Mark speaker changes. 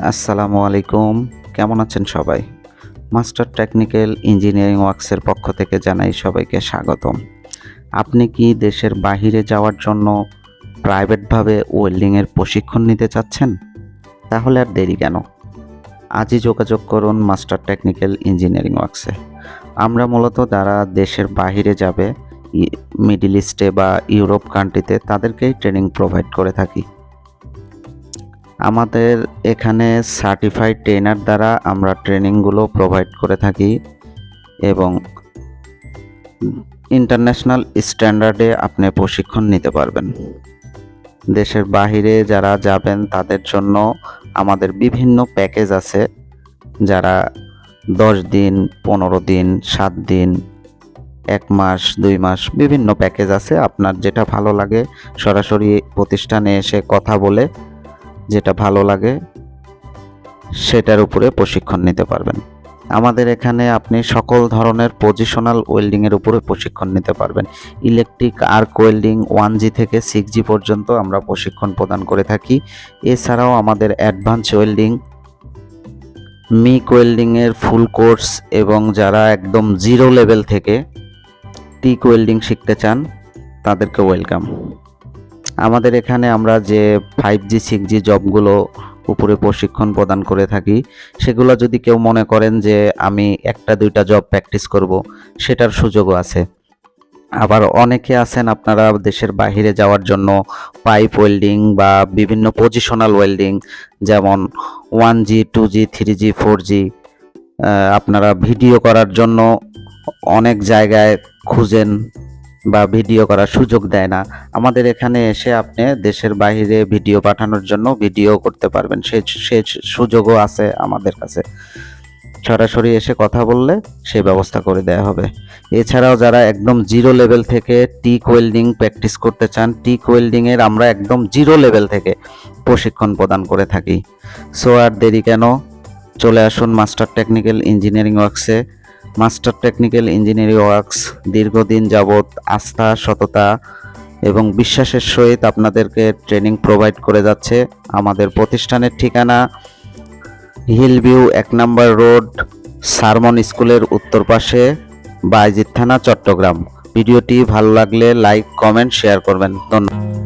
Speaker 1: আসসালামু আলাইকুম। কেমন আছেন সবাই? মাস্টার টেকনিক্যাল ইঞ্জিনিয়ারিং ওয়ার্কসের পক্ষ থেকে জানাই সবাইকে স্বাগতম। আপনি কি দেশের বাহিরে যাওয়ার জন্য প্রাইভেটভাবে ওয়েল্ডিংয়ের প্রশিক্ষণ নিতে চাচ্ছেন? তাহলে আর দেরি কেন? আজই যোগাযোগ করুন মাস্টার টেকনিক্যাল ইঞ্জিনিয়ারিং ওয়ার্কসে। আমরা মূলত যারা দেশের বাহিরে যাবে মিডল ইস্টে বা ইউরোপ কান্ট্রিতে তাদেরকেই ট্রেনিং প্রোভাইড করে থাকি। আমাদের এখানে সার্টিফাইড ট্রেনার দ্বারা আমরা ট্রেনিংগুলো প্রোভাইড করে থাকি এবং ইন্টারন্যাশনাল স্ট্যান্ডার্ডে আপনি প্রশিক্ষণ নিতে পারবেন। দেশের বাইরে যারা যাবেন তাদের জন্য আমাদের বিভিন্ন প্যাকেজ আছে যারা দশ দিন, পনেরো দিন, সাত দিন এক মাস, দুই মাস বিভিন্ন প্যাকেজ আছে। আপনার যেটা ভালো লাগে, সরাসরি প্রতিষ্ঠানে এসে কথা বলে যেটা ভালো লাগে, সেটার উপরে প্রশিক্ষণ নিতে পারবেন। আমাদের এখানে আপনি সকল ধরনের পজিশনাল ওয়েল্ডিংয়ের উপরে প্রশিক্ষণ নিতে পারবেন। Electric arc welding one G থেকে সিক্স জি পর্যন্ত আমরা প্রশিক্ষণ প্রদান করে থাকি। এছাড়াও আমাদের অ্যাডভান্স ওয়েল্ডিং মিক ওয়েল্ডিংয়ের ফুল কোর্স এবং যারা একদম জিরো লেভেল থেকে টিক ওয়েল্ডিং শিখতে চান, তাদেরকে ওয়েলকাম। আমাদের এখানে আমরা যে ফাইভ জি সিক্স জি জবগুলো উপরে প্রশিক্ষণ প্রদান করে থাকি, সেগুলো যদি কেউ মনে করেন যে আমি একটা, দুইটা জব প্র্যাকটিস করব, সেটার সুযোগও আছে। আবার অনেকে আছেন আপনারা দেশের বাইরে যাওয়ার জন্য পাইপ ওয়েল্ডিং বা বিভিন্ন পজিশনাল ওয়েল্ডিং যেমন one G two G three G four G আপনারা ভিডিও করার জন্য অনেক জায়গায় খুঁজেন বা ভিডিও করার সুযোগ দেয় না। আমাদের এখানে এসে আপনি দেশের বাইরে ভিডিও পাঠানোর জন্য ভিডিও করতে পারবেন। সে সে সুযোগও আছে আমাদের কাছে। সরাসরি এসে কথা বললে সে ব্যবস্থা করে দেওয়া হবে। এছাড়াও যারা একদম জিরো লেভেল থেকে টিক ওয়েল্ডিং প্র্যাকটিস করতে চান, টিক ওয়েল্ডিংয়ের আমরা একদম জিরো লেভেল থেকে প্রশিক্ষণ প্রদান করে থাকি। সো আর দেরি কেন? চলে আসুন মাস্টার টেকনিক্যাল ইঞ্জিনিয়ারিং ওয়ার্কসে। মাস্টার টেকনিক্যাল ইঞ্জিনিয়ারিং ওয়ার্কস, দীর্ঘদিন যাবৎ আস্থা, সততা এবং বিশ্বাসের সহিত আপনাদেরকে ট্রেনিং প্রোভাইড করে যাচ্ছে আমাদের প্রতিষ্ঠানের ঠিকানা হিল ভিউ এক নম্বর রোড, সারমন স্কুলের উত্তর পাশে বাইজিৎ থানা, চট্টগ্রাম। ভিডিওটি ভালো লাগলে লাইক, কমেন্ট, শেয়ার করবেন। ধন্যবাদ।